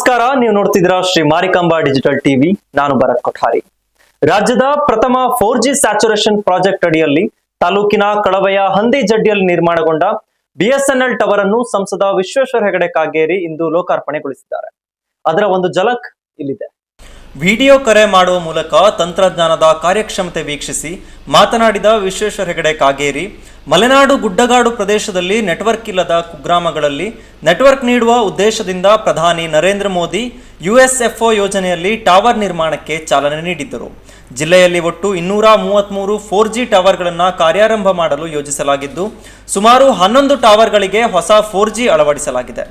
ನಮಸ್ಕಾರ, ನೀವು ನೋಡ್ತಿದ್ದೀರಾ ಶ್ರೀ ಮಾರಿಕಾಂಬಾ ಡಿಜಿಟಲ್ ಟಿವಿ ನಾನು ಭರತ್ ಕೊಠಾರಿ. ರಾಜ್ಯದ ಪ್ರಥಮ ಫೋರ್ ಜಿ ಸ್ಯಾಚುರೇಷನ್ ಪ್ರಾಜೆಕ್ಟ್ ಅಡಿಯಲ್ಲಿ ತಾಲೂಕಿನ ಕಳವೆಯ ಹಂದಿ ಜಡ್ಡಿಯಲ್ಲಿ ನಿರ್ಮಾಣಗೊಂಡ ಬಿಎಸ್ಎನ್ಎಲ್ ಟವರ್ ಅನ್ನು ಸಂಸದ ವಿಶ್ವೇಶ್ವರ ಹೆಗಡೆ ಕಾಗೇರಿ ಇಂದು ಲೋಕಾರ್ಪಣೆಗೊಳಿಸಿದ್ದಾರೆ. ಅದರ ಒಂದು ಝಲಕ್ ಇಲ್ಲಿದೆ. ವಿಡಿಯೋ ಕರೆ ಮಾಡುವ ಮೂಲಕ ತಂತ್ರಜ್ಞಾನದ ಕಾರ್ಯಕ್ಷಮತೆ ವೀಕ್ಷಿಸಿ ಮಾತನಾಡಿದ ವಿಶ್ವೇಶ್ವರ ಹೆಗಡೆ ಕಾಗೇರಿ, ಮಲೆನಾಡು ಗುಡ್ಡಗಾಡು ಪ್ರದೇಶದಲ್ಲಿ ನೆಟ್ವರ್ಕ್ ಇಲ್ಲದ ಕುಗ್ರಾಮಗಳಲ್ಲಿ ನೆಟ್ವರ್ಕ್ ನೀಡುವ ಉದ್ದೇಶದಿಂದ ಪ್ರಧಾನಿ ನರೇಂದ್ರ ಮೋದಿ ಯುಎಸ್ಎಫ್ಒ ಯೋಜನೆಯಲ್ಲಿ ಟವರ್ ನಿರ್ಮಾಣಕ್ಕೆ ಚಾಲನೆ ನೀಡಿದ್ದರು. ಜಿಲ್ಲೆಯಲ್ಲಿ ಒಟ್ಟು ಇನ್ನೂರ ಮೂವತ್ತ್ಮೂರು ಫೋರ್ ಜಿ ಟವರ್ಗಳನ್ನು ಕಾರ್ಯಾರಂಭ ಮಾಡಲು ಯೋಜಿಸಲಾಗಿದ್ದು, ಸುಮಾರು ಹನ್ನೊಂದು ಟವರ್ಗಳಿಗೆ ಹೊಸ ಫೋರ್ ಜಿ ಅಳವಡಿಸಲಾಗಿದೆ.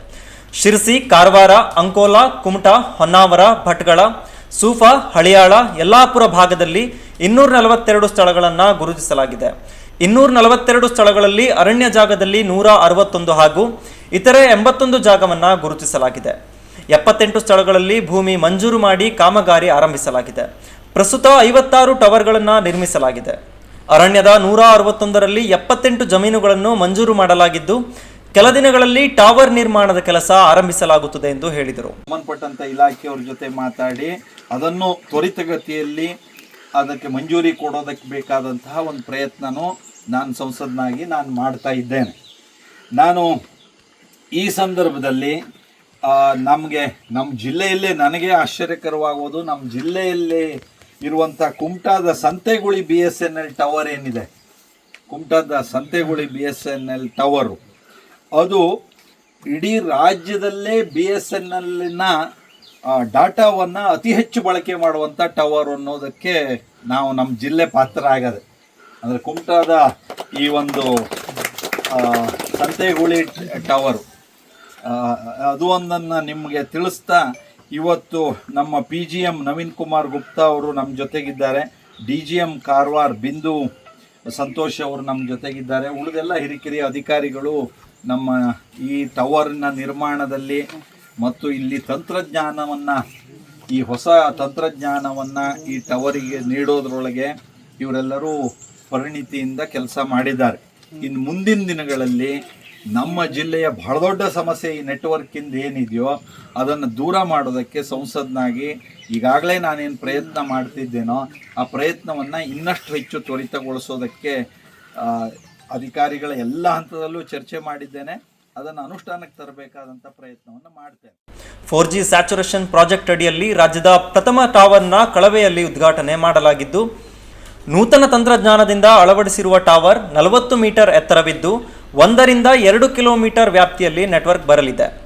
ಶಿರಸಿ, ಕಾರವಾರ, ಅಂಕೋಲಾ, ಕುಮಟಾ, ಹೊನ್ನಾವರ ಭಟ್ಗಳ ಸೂಫಾ, ಹಳಿಯಾಳ, ಯಲ್ಲಾಪುರ ಭಾಗದಲ್ಲಿ ಇನ್ನೂರ ನಲವತ್ತೆರಡು ಸ್ಥಳಗಳನ್ನು ಗುರುತಿಸಲಾಗಿದೆ. ಇನ್ನೂರ ನಲವತ್ತೆರಡು ಸ್ಥಳಗಳಲ್ಲಿ ಅರಣ್ಯ ಜಾಗದಲ್ಲಿ ನೂರ ಅರವತ್ತೊಂದು ಹಾಗೂ ಇತರೆ ಎಂಬತ್ತೊಂದು ಜಾಗವನ್ನು ಗುರುತಿಸಲಾಗಿದೆ. ಎಪ್ಪತ್ತೆಂಟು ಸ್ಥಳಗಳಲ್ಲಿ ಭೂಮಿ ಮಂಜೂರು ಮಾಡಿ ಕಾಮಗಾರಿ ಆರಂಭಿಸಲಾಗಿದೆ. ಪ್ರಸ್ತುತ ಐವತ್ತಾರು ಟವರ್ಗಳನ್ನು ನಿರ್ಮಿಸಲಾಗಿದೆ. ಅರಣ್ಯದ ನೂರ ಅರವತ್ತೊಂದರಲ್ಲಿ ಎಪ್ಪತ್ತೆಂಟು ಜಮೀನುಗಳನ್ನು ಮಂಜೂರು ಮಾಡಲಾಗಿದ್ದು ಕೆಲ ದಿನಗಳಲ್ಲಿ ಟವರ್ ನಿರ್ಮಾಣದ ಕೆಲಸ ಆರಂಭಿಸಲಾಗುತ್ತದೆ ಎಂದು ಹೇಳಿದರು. ಸಂಬಂಧಪಟ್ಟಂತ ಇಲಾಖೆಯವ್ರ ಜೊತೆ ಮಾತಾಡಿ ಅದನ್ನು ತ್ವರಿತಗತಿಯಲ್ಲಿ ಅದಕ್ಕೆ ಮಂಜೂರಿ ಕೊಡೋದಕ್ಕೆ ಬೇಕಾದಂತಹ ಒಂದು ಪ್ರಯತ್ನನೂ ನಾನು ಸಂಸದನಾಗಿ ನಾನು ಮಾಡ್ತಾ ಇದ್ದೇನೆ. ನಾನು ಈ ಸಂದರ್ಭದಲ್ಲಿ ನಮಗೆ ನಮ್ಮ ಜಿಲ್ಲೆಯಲ್ಲೇ ನನಗೆ ಆಶ್ಚರ್ಯಕರವಾಗುವುದು ನಮ್ಮ ಜಿಲ್ಲೆಯಲ್ಲಿ ಇರುವಂಥ ಕುಮಟಾದ Santeguli B S N L tower ಏನಿದೆ? ಕುಮಟಾದ Santeguli B S N L tower ಅದು ಇಡೀ ರಾಜ್ಯದಲ್ಲೇ ಬಿ ಎಸ್ ಎನ್ ಎಲ್ನ ಡಾಟಾವನ್ನು ಅತಿ ಹೆಚ್ಚು ಬಳಕೆ ಮಾಡುವಂಥ ಟವರ್ ಅನ್ನೋದಕ್ಕೆ ನಾವು ನಮ್ಮ ಜಿಲ್ಲೆ ಪಾತ್ರ ಆಗದೆ ಅಂದರೆ ಕುಮಟಾದ ಈ ಒಂದು ಸಂತೆಗುಳಿ ಟವರು ಅದು ಒಂದನ್ನು ನಿಮಗೆ ತಿಳಿಸ್ತಾ ಇವತ್ತು ನಮ್ಮ P G M Naveen Kumar Gupta ಅವರು ನಮ್ಮ ಜೊತೆಗಿದ್ದಾರೆ. ಡಿ ಜಿ ಎಂ ಕಾರವಾರ್ ಬಿಂದು ಸಂತೋಷ್ ಅವರು ನಮ್ಮ ಜೊತೆಗಿದ್ದಾರೆ. ಉಳಿದೆಲ್ಲ ಹಿರಿಕಿರಿಯ ಅಧಿಕಾರಿಗಳು ನಮ್ಮ ಈ ಟವರ್ನ ನಿರ್ಮಾಣದಲ್ಲಿ ಮತ್ತು ಇಲ್ಲಿ ತಂತ್ರಜ್ಞಾನವನ್ನು, ಈ ಹೊಸ ತಂತ್ರಜ್ಞಾನವನ್ನು ಈ ಟವರಿಗೆ ನೀಡೋದ್ರೊಳಗೆ ಇವರೆಲ್ಲರೂ ಪರಿಣಿತಿಯಿಂದ ಕೆಲಸ ಮಾಡಿದ್ದಾರೆ. ಇನ್ನು ಮುಂದಿನ ದಿನಗಳಲ್ಲಿ ನಮ್ಮ ಜಿಲ್ಲೆಯ ಬಹಳ ದೊಡ್ಡ ಸಮಸ್ಯೆ ಈ ನೆಟ್ವರ್ಕಿಂದ ಏನಿದೆಯೋ ಅದನ್ನು ದೂರ ಮಾಡೋದಕ್ಕೆ ಸಂಸದ್ನಾಗಿ ಈಗಾಗಲೇ ನಾನೇನು ಪ್ರಯತ್ನ ಮಾಡ್ತಿದ್ದೇನೋ ಆ ಪ್ರಯತ್ನವನ್ನು ಇನ್ನಷ್ಟು ಹೆಚ್ಚು ತ್ವರಿತಗೊಳಿಸೋದಕ್ಕೆ ಅಧಿಕಾರಿಗಳ ಎಲ್ಲ ಹಂತದಲ್ಲೂ ಚರ್ಚೆ ಮಾಡಿದ್ದೇನೆ. ಅದನ್ನು ಅನುಷ್ಠಾನಕ್ಕೆ ತರಬೇಕಾದಂಥ ಪ್ರಯತ್ನವನ್ನು ಮಾಡ್ತೇನೆ. ಫೋರ್ ಜಿ ಸ್ಯಾಚುರೇಷನ್ ಪ್ರಾಜೆಕ್ಟ್ ಅಡಿಯಲ್ಲಿ ರಾಜ್ಯದ ಪ್ರಥಮ ಟವರ್ನ ಕಳವೆಯಲ್ಲಿ ಉದ್ಘಾಟನೆ ಮಾಡಲಾಗಿದ್ದು, ನೂತನ ತಂತ್ರಜ್ಞಾನದಿಂದ ಅಳವಡಿಸಿರುವ ಟವರ್ ನಲವತ್ತು ಮೀಟರ್ ಎತ್ತರವಿದ್ದು, ಒಂದರಿಂದ ಎರಡು ಕಿಲೋಮೀಟರ್ ವ್ಯಾಪ್ತಿಯಲ್ಲಿ ನೆಟ್ವರ್ಕ್ ಬರಲಿದೆ.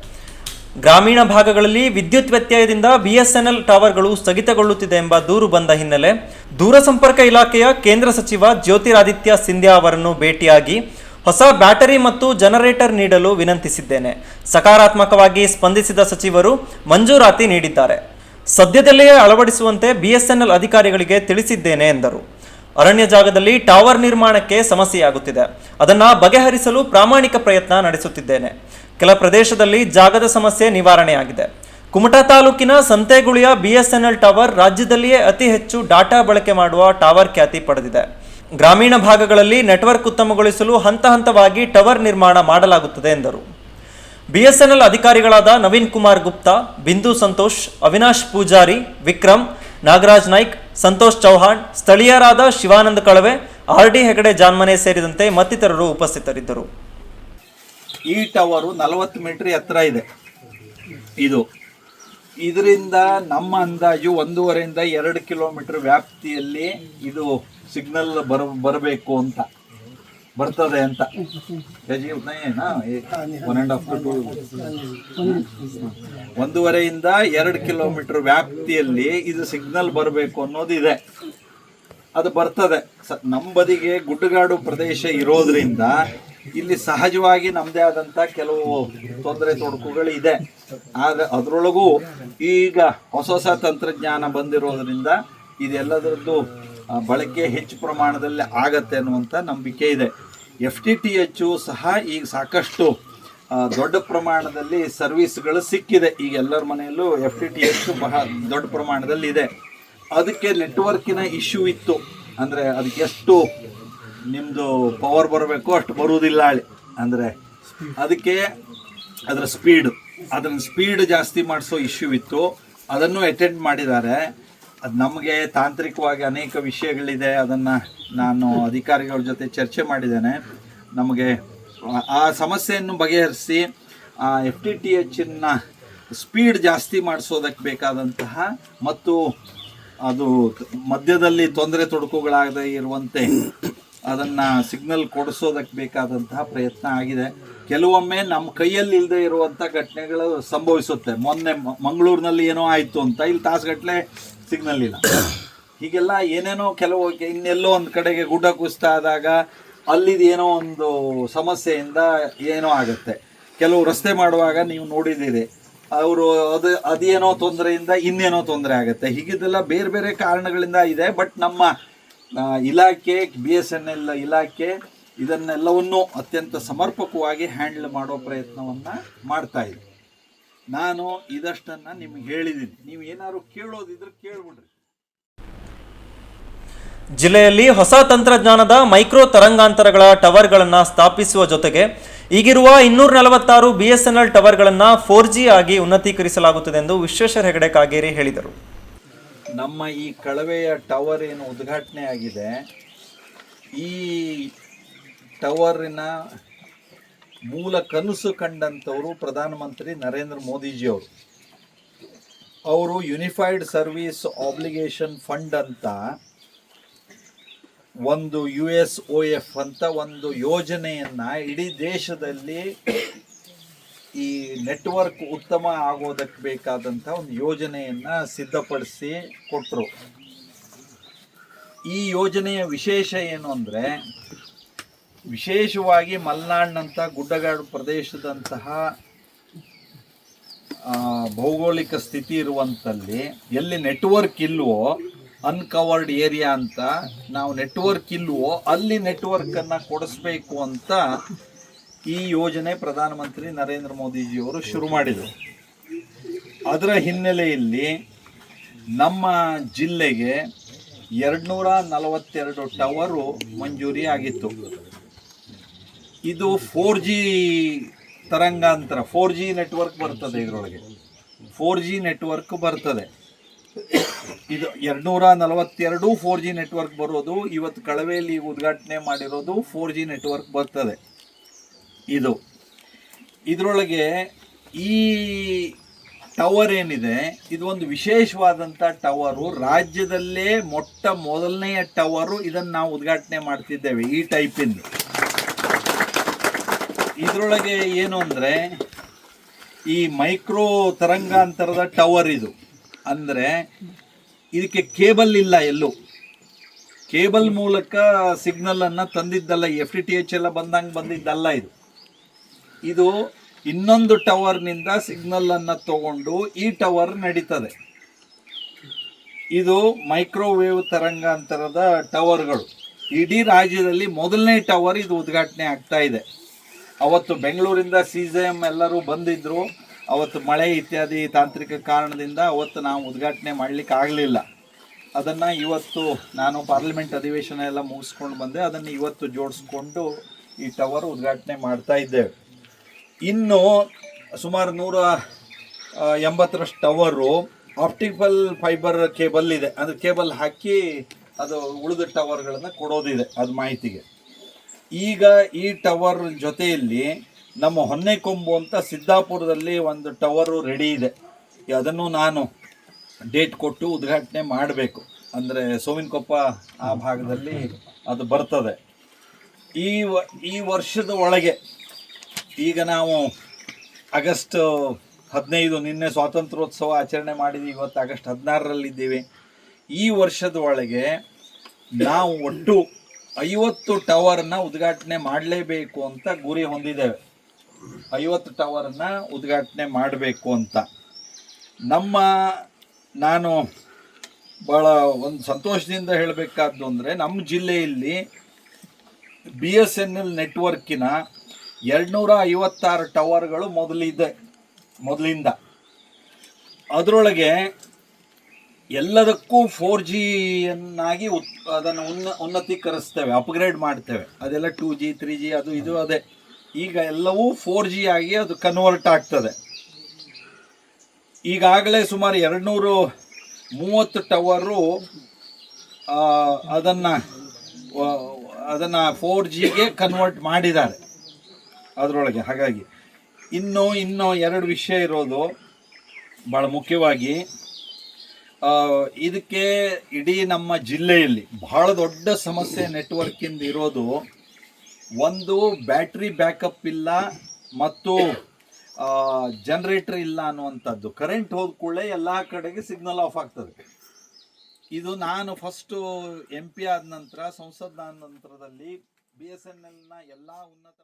ಗ್ರಾಮೀಣ ಭಾಗಗಳಲ್ಲಿ ವಿದ್ಯುತ್ ವ್ಯತ್ಯಯದಿಂದ ಬಿಎಸ್ಎನ್ಎಲ್ ಟವರ್ಗಳು ಸ್ಥಗಿತಗೊಳ್ಳುತ್ತಿದೆ ಎಂಬ ದೂರು ಬಂದ ಹಿನ್ನೆಲೆ ದೂರಸಂಪರ್ಕ ಇಲಾಖೆಯ ಕೇಂದ್ರ ಸಚಿವ ಜ್ಯೋತಿರಾದಿತ್ಯ ಸಿಂಧ್ಯಾ ಅವರನ್ನು ಭೇಟಿಯಾಗಿ ಹೊಸ ಬ್ಯಾಟರಿ ಮತ್ತು ಜನರೇಟರ್ ನೀಡಲು ವಿನಂತಿಸಿದ್ದೇನೆ. ಸಕಾರಾತ್ಮಕವಾಗಿ ಸ್ಪಂದಿಸಿದ ಸಚಿವರು ಮಂಜೂರಾತಿ ನೀಡಿದ್ದಾರೆ. ಸದ್ಯದಲ್ಲಿಯೇ ಅಳವಡಿಸುವಂತೆ ಬಿಎಸ್ಎನ್ಎಲ್ ಅಧಿಕಾರಿಗಳಿಗೆ ತಿಳಿಸಿದ್ದೇನೆ ಎಂದರು. ಅರಣ್ಯ ಜಾಗದಲ್ಲಿ ಟವರ್ ನಿರ್ಮಾಣಕ್ಕೆ ಸಮಸ್ಯೆಯಾಗುತ್ತಿದೆ. ಅದನ್ನು ಬಗೆಹರಿಸಲು ಪ್ರಾಮಾಣಿಕ ಪ್ರಯತ್ನ ನಡೆಸುತ್ತಿದ್ದೇನೆ. ಕೆಲ ಪ್ರದೇಶದಲ್ಲಿ ಜಾಗದ ಸಮಸ್ಯೆ ನಿವಾರಣೆಯಾಗಿದೆ. ಕುಮಟಾ ತಾಲೂಕಿನ ಸಂತೆಗುಳಿಯ ಬಿಎಸ್ಎನ್ಎಲ್ ಟವರ್ ರಾಜ್ಯದಲ್ಲಿಯೇ ಅತಿ ಹೆಚ್ಚು ಡಾಟಾ ಬಳಕೆ ಮಾಡುವ ಟವರ್ ಖ್ಯಾತಿ ಪಡೆದಿದೆ. ಗ್ರಾಮೀಣ ಭಾಗಗಳಲ್ಲಿ ನೆಟ್ವರ್ಕ್ ಉತ್ತಮಗೊಳಿಸಲು ಹಂತ ಹಂತವಾಗಿ ಟವರ್ ನಿರ್ಮಾಣ ಮಾಡಲಾಗುತ್ತದೆ ಎಂದರು. ಬಿಎಸ್ಎನ್ಎಲ್ ಅಧಿಕಾರಿಗಳಾದ ನವೀನ್ ಕುಮಾರ್ ಗುಪ್ತಾ, ಬಿಂದು ಸಂತೋಷ್, ಅವಿನಾಶ್ ಪೂಜಾರಿ, ವಿಕ್ರಮ್, ನಾಗರಾಜ್ ನಾಯ್ಕ್, ಸಂತೋಷ್ ಚೌಹಾಣ್, ಸ್ಥಳೀಯರಾದ ಶಿವಾನಂದ ಕಳವೆ, ಆರ್ ಡಿ ಹೆಗಡೆ ಜಾನ್ಮನೆ ಸೇರಿದಂತೆ ಮತ್ತಿತರರು ಉಪಸ್ಥಿತರಿದ್ದರು. ಈ ಟವರು ನಲವತ್ತು ಮೀಟರ್ ಎತ್ತರ ಇದೆ. ಇದು. ಇದರಿಂದ ನಮ್ಮ ಅಂದಾಜು ಒಂದೂವರೆಯಿಂದ ಎರಡು ಕಿಲೋಮೀಟರ್ ವ್ಯಾಪ್ತಿಯಲ್ಲಿ ಇದು ಸಿಗ್ನಲ್ ಬರ, ಬರಬೇಕು ಅಂತ. ಬರ್ತದೆ ಅಂತ. ಒನ್ ಆ್ಯಂಡ್ ಹಾಫ್ ಟು ಒಂದೂವರೆಯಿಂದ ಎರಡು ಕಿಲೋಮೀಟರ್ ವ್ಯಾಪ್ತಿಯಲ್ಲಿ ಇದು ಸಿಗ್ನಲ್ ಬರಬೇಕು ಅನ್ನೋದು ಇದೆ. ಅದು ಬರ್ತದೆ. ನಮ್ಮ ಬದಿಗೆ ಗುಡ್ಡಗಾಡು ಪ್ರದೇಶ ಇರೋದ್ರಿಂದ ಇಲ್ಲಿ ಸಹಜವಾಗಿ ನಮ್ಮದೇ ಆದಂಥ ಕೆಲವು ತೊಂದರೆ ತೊಡಕುಗಳು ಇದೆ ಆದರೆ ಅದರೊಳಗೂ ಈಗ ಹೊಸ ಹೊಸ ತಂತ್ರಜ್ಞಾನ ಬಂದಿರೋದರಿಂದ ಇದೆಲ್ಲದರದ್ದು ಬಳಕೆ ಹೆಚ್ಚು ಪ್ರಮಾಣದಲ್ಲಿ ಆಗತ್ತೆ ಅನ್ನುವಂಥ ನಂಬಿಕೆ ಇದೆ. ಎಫ್ ಟಿ ಟಿ ಎಚ್ಚು ಸಹ ಈಗ ಸಾಕಷ್ಟು ದೊಡ್ಡ ಪ್ರಮಾಣದಲ್ಲಿ ಸರ್ವಿಸ್ಗಳು ಸಿಕ್ಕಿದೆ. ಈಗ ಎಲ್ಲರ ಮನೆಯಲ್ಲೂ ಎಫ್ ಟಿ ಟಿ ಎಚ್ ಬಹಳ ದೊಡ್ಡ ಪ್ರಮಾಣದಲ್ಲಿ ಇದೆ ಅದಕ್ಕೆ ನೆಟ್ವರ್ಕಿನ ಇಶ್ಯೂ ಇತ್ತು. ಅಂದರೆ ಅದಕ್ಕೆ ಎಷ್ಟು ನಿಮ್ಮದು ಪವರ್ ಬರಬೇಕು, ಅಷ್ಟು ಬರುವುದಿಲ್ಲ ಹೇಳಿ ಅಂದರೆ ಅದಕ್ಕೆ ಅದರ ಸ್ಪೀಡ್ ಅದನ್ನು ಸ್ಪೀಡ್ ಜಾಸ್ತಿ ಮಾಡಿಸೋ ಇಶ್ಯೂ ಇತ್ತು. ಅದನ್ನು ಅಟೆಂಡ್ ಮಾಡಿದ್ದಾರೆ. ಅದು ನಮಗೆ ತಾಂತ್ರಿಕವಾಗಿ ಅನೇಕ ವಿಷಯಗಳಿದೆ. ಅದನ್ನು ನಾನು ಅಧಿಕಾರಿಗಳ ಜೊತೆ ಚರ್ಚೆ ಮಾಡಿದ್ದೇನೆ. ನಮಗೆ ಆ- ಆ ಸಮಸ್ಯೆಯನ್ನು ಬಗೆಹರಿಸಿ, ಆ ಎಫ್ ಟಿ ಟಿ ಎಚ್ನ ಸ್ಪೀಡ್ ಜಾಸ್ತಿ ಮಾಡಿಸೋದಕ್ಕೆ ಬೇಕಾದಂತಹ ಮತ್ತು ಅದು ಮಧ್ಯದಲ್ಲಿ ತೊಂದರೆ ತೊಡಕುಗಳಾಗದೇ ಇರುವಂತೆ ಅದನ್ನು ಸಿಗ್ನಲ್ ಕೊಡಿಸೋದಕ್ಕೆ ಬೇಕಾದಂತಹ ಪ್ರಯತ್ನ ಆಗಿದೆ. ಕೆಲವೊಮ್ಮೆ ನಮ್ಮ ಕೈಯಲ್ಲಿ ಇಲ್ಲದೆ ಇರುವಂಥ ಘಟನೆಗಳು ಸಂಭವಿಸುತ್ತೆ. ಮೊನ್ನೆ ಮಂಗಳೂರಿನಲ್ಲಿ ಏನೋ ಆಯಿತು ಅಂತ. ಇಲ್ಲಿ ತಾಸುಗಟ್ಟಲೆ ಸಿಗ್ನಲ್ ಇಲ್ಲ. ಹೀಗೆಲ್ಲ ಏನೇನೋ ಕೆಲವು, ಇನ್ನೆಲ್ಲೋ ಒಂದು ಕಡೆಗೆ ಗುಡ್ಡ ಕುಸಿತ ಆದಾಗ ಅಲ್ಲಿದು ಏನೋ ಒಂದು ಸಮಸ್ಯೆಯಿಂದ ಏನೋ ಆಗುತ್ತೆ. ಕೆಲವು ರಸ್ತೆ ಮಾಡುವಾಗ ನೀವು ನೋಡಿದ್ದೀರಿ. ಅವರು ಅದು, ಅದೇನೋ ತೊಂದರೆಯಿಂದ ಇನ್ನೇನೋ ತೊಂದರೆ ಆಗುತ್ತೆ. ಹೀಗಿದ್ದೆಲ್ಲ ಬೇರೆ ಬೇರೆ ಕಾರಣಗಳಿಂದ ಇದೆ. ಬಟ್ ನಮ್ಮ ಇಲಾಖೆ ಬಿ ಎಸ್ ಎನ್ ಎಲ್ ಇಲಾಖೆ ಇದನ್ನೆಲ್ಲವನ್ನೂ ಅತ್ಯಂತ ಸಮರ್ಪಕವಾಗಿ ಹ್ಯಾಂಡಲ್ ಮಾಡೋ ಪ್ರಯತ್ನವನ್ನು ಮಾಡ್ತಾ ಇದೆ ನಾನು ಇದಷ್ಟನ್ನು ನಿಮ್ಗೆ ಹೇಳಿದ್ದೀನಿ. ನೀವು ಏನಾದ್ರು ಕೇಳೋದಿದ್ರೆ ಕೇಳ್ಬಿಡ್ರಿ. ಜಿಲ್ಲೆಯಲ್ಲಿ ಹೊಸ ತಂತ್ರಜ್ಞಾನದ ಮೈಕ್ರೋ ತರಂಗಾಂತರಗಳ ಟವರ್ಗಳನ್ನು ಸ್ಥಾಪಿಸುವ ಜೊತೆಗೆ ಈಗಿರುವ ಇನ್ನೂರ ನಲವತ್ತಾರು ಬಿಎಸ್ಎನ್ಎಲ್ ಟವರ್ಗಳನ್ನು ಫೋರ್ ಜಿ ಆಗಿ ಉನ್ನತೀಕರಿಸಲಾಗುತ್ತದೆ ಎಂದು ವಿಶ್ವೇಶ್ವರ ಹೆಗಡೆ ಕಾಗೇರಿ ಹೇಳಿದರು. ನಮ್ಮ ಈ ಕಳವೆಯ ಟವರ್ ಏನು ಉದ್ಘಾಟನೆ ಆಗಿದೆ. ಈ ಟವರಿನ ಮೂಲ ಕನಸು ಕಂಡಂಥವರು ಪ್ರಧಾನಮಂತ್ರಿ ನರೇಂದ್ರ ಮೋದಿಜಿಯವರು ಅವರು. ಯುನಿಫೈಡ್ ಸರ್ವಿಸ್ ಆಬ್ಲಿಗೇಷನ್ ಫಂಡ್ ಅಂತ, ಒಂದು ಯು ಎಸ್ ಒ ಎಫ್ ಅಂತ ಒಂದು ಯೋಜನೆಯನ್ನು ಇಡೀ ದೇಶದಲ್ಲಿ ಈ ನೆಟ್ವರ್ಕ್ ಉತ್ತಮ ಆಗೋದಕ್ಕೆ ಬೇಕಾದಂಥ ಒಂದು ಯೋಜನೆಯನ್ನ ಸಿದ್ಧಪಡಿಸಿ ಕೊಟ್ಟರು ಈ ಯೋಜನೆಯ ವಿಶೇಷ ಏನು ಅಂದರೆ, ವಿಶೇಷವಾಗಿ ಮಲ್ನಾಡ್ನಂಥ ಗುಡ್ಡಗಾಡು ಪ್ರದೇಶದಂತಹ ಭೌಗೋಳಿಕ ಸ್ಥಿತಿ ಇರುವಂಥಲ್ಲಿ ಎಲ್ಲಿ ನೆಟ್ವರ್ಕ್ ಇಲ್ವೋ ಅನ್ಕವರ್ಡ್ ಏರಿಯಾ ಅಂತ ನಾವು ನೆಟ್ವರ್ಕ್ ಇಲ್ವೋ ಅಲ್ಲಿ ನೆಟ್ವರ್ಕನ್ನು ಕೊಡಿಸ್ಬೇಕು ಅಂತ ಈ ಯೋಜನೆ ಪ್ರಧಾನಮಂತ್ರಿ ನರೇಂದ್ರ ಮೋದಿಜಿಯವರು ಶುರು ಮಾಡಿದರು. ಅದರ ಹಿನ್ನೆಲೆಯಲ್ಲಿ ನಮ್ಮ ಜಿಲ್ಲೆಗೆ ಎರಡುನೂರ ನಲವತ್ತೆರಡು ಟವರು ಮಂಜೂರಿ ಆಗಿತ್ತು. ಇದು ಫೋರ್ ಜಿ ತರಂಗಾಂತರ, ಫೋರ್ ಜಿ ನೆಟ್ವರ್ಕ್ ಬರ್ತದೆ ಇದರೊಳಗೆ. ಫೋರ್ ಜಿ ನೆಟ್ವರ್ಕ್ ಬರ್ತದೆ. ಇದು ಎರಡುನೂರ ನಲವತ್ತೆರಡು ಫೋರ್ ಜಿ ನೆಟ್ವರ್ಕ್ ಬರೋದು, ಇವತ್ತು ಕಳವೆಯಲ್ಲಿ ಉದ್ಘಾಟನೆ ಮಾಡಿರೋದು ಫೋರ್ ಜಿ ನೆಟ್ವರ್ಕ್ ಬರ್ತದೆ. ಇದು. ಇದರೊಳಗೆ ಈ ಟವರ್ ಏನಿದೆ, ಇದು ಒಂದು ವಿಶೇಷವಾದಂಥ ಟವರು ರಾಜ್ಯದಲ್ಲೇ ಮೊಟ್ಟ ಮೊದಲನೆಯ ಟವರು ಇದನ್ನು ನಾವು ಉದ್ಘಾಟನೆ ಮಾಡ್ತಿದ್ದೇವೆ ಈ ಟೈಪಿಂದು ಇದರೊಳಗೆ ಏನು ಅಂದರೆ, ಈ ಮೈಕ್ರೋ ತರಂಗಾಂತರದ ಟವರ್ ಇದು. ಅಂದರೆ, ಇದಕ್ಕೆ ಕೇಬಲ್ ಇಲ್ಲ ಎಲ್ಲೂ. ಕೇಬಲ್ ಮೂಲಕ ಸಿಗ್ನಲನ್ನು ತಂದಿದ್ದಲ್ಲ ಎಫ್ ಟಿ ಟಿ ಎಚ್ ಎಲ್ಲ ಬಂದಂಗೆ ಬಂದಿದ್ದಲ್ಲ ಇದು. ಇದು ಇನ್ನೊಂದು ಟವರ್ನಿಂದ ಸಿಗ್ನಲ್ ಅನ್ನು ತಗೊಂಡು ಈ ಟವರ್ ನಡೀತದೆ. ಇದು ಮೈಕ್ರೋವೇವ್ ತರಂಗಾಂತರದ ಟವರ್ಗಳು ಇಡೀ ರಾಜ್ಯದಲ್ಲಿ ಮೊದಲನೇ ಟವರ್ ಇದು ಉದ್ಘಾಟನೆ ಆಗ್ತಾ ಇದೆ. ಅವತ್ತು ಬೆಂಗಳೂರಿಂದ ಸಿ ಎಂ ಎಲ್ಲರೂ ಬಂದಿದ್ರು. ಅವತ್ತು ಮಳೆ ಇತ್ಯಾದಿ ತಾಂತ್ರಿಕ ಕಾರಣದಿಂದ ಅವತ್ತು ನಾವು ಉದ್ಘಾಟನೆ ಮಾಡಲಿಕ್ಕೆ ಆಗಲಿಲ್ಲ. ಅದನ್ನು ಇವತ್ತು ನಾನು ಪಾರ್ಲಿಮೆಂಟ್ ಅಧಿವೇಶನ ಎಲ್ಲ ಮುಗಿಸ್ಕೊಂಡು ಬಂದೆ. ಅದನ್ನು ಇವತ್ತು ಜೋಡಿಸ್ಕೊಂಡು ಈ ಟವರ್ ಉದ್ಘಾಟನೆ ಮಾಡ್ತಾ ಇದ್ದೇವೆ. ಇನ್ನು ಸುಮಾರು ನೂರ ಎಂಬತ್ತರಷ್ಟು ಟವರು ಆಪ್ಟಿಕಲ್ ಫೈಬರ್ ಕೇಬಲ್ ಇದೆ. ಅಂದರೆ ಕೇಬಲ್ ಹಾಕಿ ಅದು ಉಳಿದ ಟವರ್ಗಳನ್ನು ಕೊಡೋದಿದೆ ಅದು ಮಾಹಿತಿಗೆ. ಈಗ ಈ ಟವರ್ ಜೊತೆಯಲ್ಲಿ ನಮ್ಮ ಹೊನ್ನೆಕೊಂಬು ಅಂತ ಸಿದ್ದಾಪುರದಲ್ಲಿ ಒಂದು ಟವರು ರೆಡಿ ಇದೆ. ಅದನ್ನು ನಾನು ಡೇಟ್ ಕೊಟ್ಟು ಉದ್ಘಾಟನೆ ಮಾಡಬೇಕು. ಅಂದರೆ ಸೋವಿನಕೊಪ್ಪ ಆ ಭಾಗದಲ್ಲಿ ಅದು ಬರ್ತದೆ. ಈ ವ, ಈ ವರ್ಷದ ಒಳಗೆ ಈಗ ನಾವು ಆಗಸ್ಟ್ ಹದಿನೈದು ನಿನ್ನೆ ಸ್ವಾತಂತ್ರ್ಯೋತ್ಸವ ಆಚರಣೆ ಮಾಡಿದ್ವಿ, ಇವತ್ತು ಆಗಸ್ಟ್ ಹದಿನಾರರಲ್ಲಿದ್ದೇವೆ. ಈ ವರ್ಷದ ಒಳಗೆ ನಾವು ಒಟ್ಟು ಐವತ್ತು ಟವರ್ನ ಉದ್ಘಾಟನೆ ಮಾಡಲೇಬೇಕು ಅಂತ ಗುರಿ ಹೊಂದಿದ್ದೇವೆ. ಐವತ್ತು ಟವರ್ನ ಉದ್ಘಾಟನೆ ಮಾಡಬೇಕು ಅಂತ. ನಮ್ಮ ನಾನು ಭಾಳ ಒಂದು ಸಂತೋಷದಿಂದ ಹೇಳಬೇಕಾದ್ದು ಅಂದರೆ, ನಮ್ಮ ಜಿಲ್ಲೆಯಲ್ಲಿ ಬಿ ಎಸ್ ಎನ್ ಎಲ್ ನೆಟ್ವರ್ಕಿನ ಎರಡುನೂರ ಐವತ್ತಾರು ಟವರ್ಗಳು ಮೊದಲಿದೆ, ಮೊದಲಿಂದ. ಅದರೊಳಗೆ ಎಲ್ಲದಕ್ಕೂ ಫೋರ್ ಜಿಯನ್ನಾಗಿ ಉತ್, ಅದನ್ನು ಉನ್ನ, ಉನ್ನತೀಕರಿಸ್ತೇವೆ ಅಪ್ಗ್ರೇಡ್ ಮಾಡ್ತೇವೆ. ಅದೆಲ್ಲ ಟೂ ಜಿ ತ್ರೀ ಜಿ ಅದು ಇದು ಅದೇ. ಈಗ ಎಲ್ಲವೂ ಫೋರ್ ಜಿ ಆಗಿ ಅದು ಕನ್ವರ್ಟ್ ಆಗ್ತದೆ. ಈಗಾಗಲೇ ಸುಮಾರು ಎರಡುನೂರು ಮೂವತ್ತು ಟವರು ಅದನ್ನು ಅದನ್ನು ಫೋರ್ ಜಿಗೆ ಕನ್ವರ್ಟ್ ಮಾಡಿದ್ದಾರೆ. ಅದರೊಳಗೆ. ಹಾಗಾಗಿ ಇನ್ನು ಇನ್ನೂ ಎರಡು ವಿಷಯ ಇರೋದು ಭಾಳ ಮುಖ್ಯವಾಗಿ ಇದಕ್ಕೆ ಇಡೀ ನಮ್ಮ ಜಿಲ್ಲೆಯಲ್ಲಿ ಬಹಳ ದೊಡ್ಡ ಸಮಸ್ಯೆ ನೆಟ್ವರ್ಕಿಂದ ಇರೋದು ಒಂದು ಬ್ಯಾಟ್ರಿ ಬ್ಯಾಕಪ್ ಇಲ್ಲ ಮತ್ತು ಜನರೇಟರ್ ಇಲ್ಲ ಅನ್ನುವಂಥದ್ದು. ಕರೆಂಟ್ ಹೋದ ಕೂಡಲೇ ಎಲ್ಲ ಕಡೆಗೆ ಸಿಗ್ನಲ್ ಆಫ್ ಆಗ್ತದೆ. ಇದು ನಾನು ಫಸ್ಟು ಎಂ ಪಿ ಆದ ನಂತರ, ಸಂಸದ ನಂತರದಲ್ಲಿ ಬಿ ಎಸ್ ಎನ್ ಎಲ್ನ ಎಲ್ಲ ಉನ್ನತ